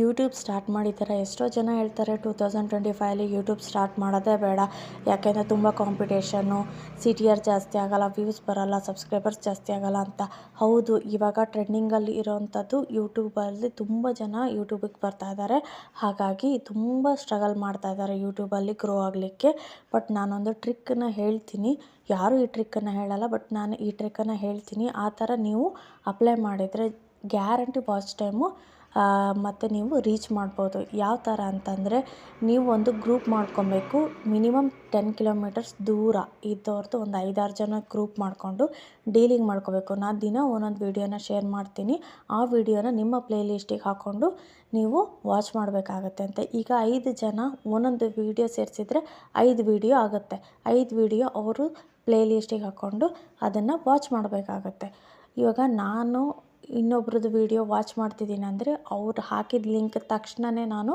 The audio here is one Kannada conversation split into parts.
ಯೂಟ್ಯೂಬ್ ಸ್ಟಾರ್ಟ್ ಮಾಡಿದ್ದಾರೆ. ಎಷ್ಟೋ ಜನ ಹೇಳ್ತಾರೆ, ಟೂ ತೌಸಂಡ್ ಟ್ವೆಂಟಿ ಫೈವಲ್ಲಿ ಯೂಟ್ಯೂಬ್ ಸ್ಟಾರ್ಟ್ ಮಾಡೋದೇ ಬೇಡ. ಯಾಕೆಂದರೆ ತುಂಬ ಕಾಂಪಿಟೇಷನ್ನು ಸಿ ಟಿ ಆರ್ ಜಾಸ್ತಿ ಆಗೋಲ್ಲ, ವ್ಯೂಸ್ ಬರೋಲ್ಲ, ಸಬ್ಸ್ಕ್ರೈಬರ್ಸ್ ಜಾಸ್ತಿ ಆಗೋಲ್ಲ ಅಂತ. ಹೌದು, ಇವಾಗ ಟ್ರೆಂಡಿಂಗಲ್ಲಿ ಇರೋವಂಥದ್ದು ಯೂಟ್ಯೂಬಲ್ಲಿ ತುಂಬ ಜನ ಯೂಟ್ಯೂಬಿಗೆ ಬರ್ತಾ ಇದ್ದಾರೆ. ಹಾಗಾಗಿ ತುಂಬ ಸ್ಟ್ರಗಲ್ ಮಾಡ್ತಾ ಇದ್ದಾರೆ ಯೂಟ್ಯೂಬಲ್ಲಿ ಗ್ರೋ ಆಗಲಿಕ್ಕೆ. ಬಟ್ ನಾನೊಂದು ಟ್ರಿಕ್ಕನ್ನು ಹೇಳ್ತೀನಿ. ಯಾರೂ ಈ ಟ್ರಿಕ್ಕನ್ನು ಹೇಳಲ್ಲ, ಬಟ್ ನಾನು ಈ ಟ್ರಿಕ್ಕನ್ನು ಹೇಳ್ತೀನಿ. ಆ ಥರ ನೀವು ಅಪ್ಲೈ ಮಾಡಿದರೆ ಗ್ಯಾರಂಟಿ ವಾಚ್ ಟೈಮು. ಮತ್ತು ನೀವು ರೀಚ್ ಮಾಡ್ಬೋದು. ಯಾವ ಥರ ಅಂತಂದರೆ, ನೀವು ಒಂದು ಗ್ರೂಪ್ ಮಾಡ್ಕೊಬೇಕು. ಮಿನಿಮಮ್ ಟೆನ್ ಕಿಲೋಮೀಟರ್ಸ್ ದೂರ ಇದ್ದವ್ರದ್ದು ಒಂದು ಐದಾರು ಜನ ಗ್ರೂಪ್ ಮಾಡಿಕೊಂಡು ಡೀಲಿಂಗ್ ಮಾಡ್ಕೋಬೇಕು. ನಾನು ದಿನ ಒಂದೊಂದು ವೀಡಿಯೋನ ಶೇರ್ ಮಾಡ್ತೀನಿ. ಆ ವಿಡಿಯೋನ ನಿಮ್ಮ ಪ್ಲೇಲಿಸ್ಟಿಗೆ ಹಾಕ್ಕೊಂಡು ನೀವು ವಾಚ್ ಮಾಡಬೇಕಾಗತ್ತೆ ಅಂತ. ಈಗ ಐದು ಜನ ಒಂದೊಂದು ವೀಡಿಯೋ ಸೇರಿಸಿದ್ರೆ ಐದು ವೀಡಿಯೋ ಆಗುತ್ತೆ. ಐದು ವೀಡಿಯೋ ಅವರು ಪ್ಲೇಲಿಸ್ಟಿಗೆ ಹಾಕ್ಕೊಂಡು ಅದನ್ನು ವಾಚ್ ಮಾಡಬೇಕಾಗತ್ತೆ. ಇವಾಗ ನಾನು ಇನ್ನೊಬ್ರದ್ದು ವೀಡಿಯೋ ವಾಚ್ ಮಾಡ್ತಿದ್ದೀನಿ ಅಂದರೆ ಅವ್ರು ಹಾಕಿದ ಲಿಂಕ್ ತಕ್ಷಣವೇ ನಾನು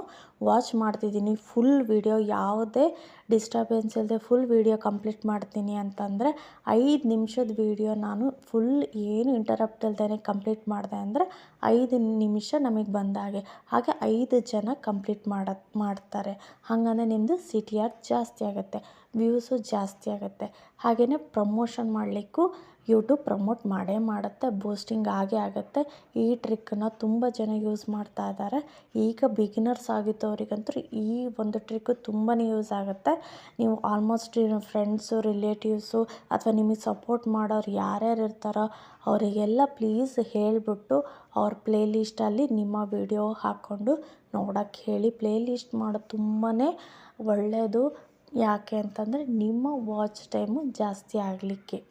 ವಾಚ್ ಮಾಡ್ತಿದ್ದೀನಿ. ಫುಲ್ ವೀಡಿಯೋ ಯಾವುದೇ ಡಿಸ್ಟರ್ಬೆನ್ಸ್ ಇಲ್ಲದೆ ಫುಲ್ ವೀಡಿಯೋ ಕಂಪ್ಲೀಟ್ ಮಾಡ್ತೀನಿ ಅಂತಂದರೆ ಐದು ನಿಮಿಷದ ವೀಡಿಯೋ ನಾನು ಫುಲ್ ಏನು ಇಂಟರಪ್ಟ್ ಇಲ್ದೇ ಕಂಪ್ಲೀಟ್ ಮಾಡಿದೆ ಅಂದರೆ ಐದು ನಿಮಿಷ ನಮಗೆ ಬಂದಾಗೆ ಹಾಗೆ. ಐದು ಜನ ಕಂಪ್ಲೀಟ್ ಮಾಡ, ಮಾಡ್ತಾರೆ. ಹಾಗಂದ್ರೆ ನಿಮ್ಮದು ಸಿ ಟಿ ಆರ್ ಜಾಸ್ತಿ ಆಗುತ್ತೆ. ವ್ಯೂಸು ಜಾಸ್ತಿ ಆಗುತ್ತೆ. ಹಾಗೆಯೇ ಪ್ರಮೋಷನ್ ಮಾಡಲಿಕ್ಕೂ ಯೂಟ್ಯೂಬ್ ಪ್ರಮೋಟ್ ಮಾಡೇ ಮಾಡುತ್ತೆ, ಬೂಸ್ಟಿಂಗ್ ಆಗೇ ಆಗುತ್ತೆ. ಈ ಟ್ರಿಕ್ಕನ್ನ ತುಂಬ ಜನ ಯೂಸ್ ಮಾಡ್ತಾ ಇದ್ದಾರೆ ಈಗ ಬಿಗಿನರ್ಸ್ ಆಗಿದ್ದವರಿಗಂತೂ ಈ ಒಂದು ಟ್ರಿಕ್ಕು ತುಂಬಾ ಯೂಸ್ ಆಗುತ್ತೆ. ನೀವು ಆಲ್ಮೋಸ್ಟ್ ಫ್ರೆಂಡ್ಸು ರಿಲೇಟಿವ್ಸು ಅಥವಾ ನಿಮಗೆ ಸಪೋರ್ಟ್ ಮಾಡೋರು ಯಾರ್ಯಾರು ಇರ್ತಾರೋ ಅವರಿಗೆಲ್ಲ ಪ್ಲೀಸ್ ಹೇಳಿಬಿಟ್ಟು ಅವ್ರ ಪ್ಲೇ ಲಿಸ್ಟಲ್ಲಿ ನಿಮ್ಮ ವಿಡಿಯೋ ಹಾಕ್ಕೊಂಡು ನೋಡೋಕ್ಕೆ ಹೇಳಿ. ಪ್ಲೇ ಲಿಸ್ಟ್ ಮಾಡೋದು ತುಂಬಾ ಒಳ್ಳೆಯದು ಯಾಕೆ ಅಂತಂದರೆ ನಿಮ್ಮ ವಾಚ್ ಟೈಮು ಜಾಸ್ತಿ ಆಗಲಿಕ್ಕೆ.